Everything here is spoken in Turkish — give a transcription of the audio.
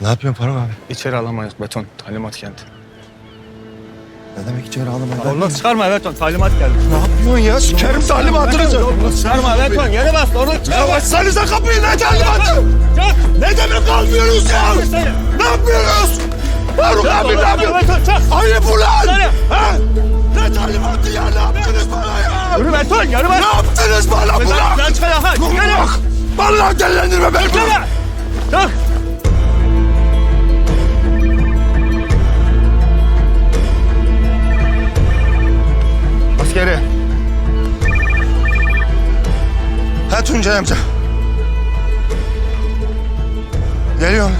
Ne yapıyorsun Faruk abi? İçeri alamayız beton. Talimat geldi. Ne demek içeri alamayın? Orluk çıkarma beton. Talimat geldi. Ne yapıyorsun ya? Sikerim talimatınızı. Çıkarma beton. Yere bas. Orluk çıkarma. Ya açsanıza kapıyı ne talimatı? Ne demek kalmıyoruz ya? Ne yapıyoruz? Faruk abi ne yapıyorsun? Beton çak. Ayıp ulan! Seni. Ha? Ne talimatı ya? Ne yaptınız bana ya? Yürü beton. Yürü Ne bas. yaptınız bana? Sen çıkar ha. Çıkar ya. Bırak! Vallahi dellendirme beni! Askeri. Ha Tuncay amca. Geliyorum.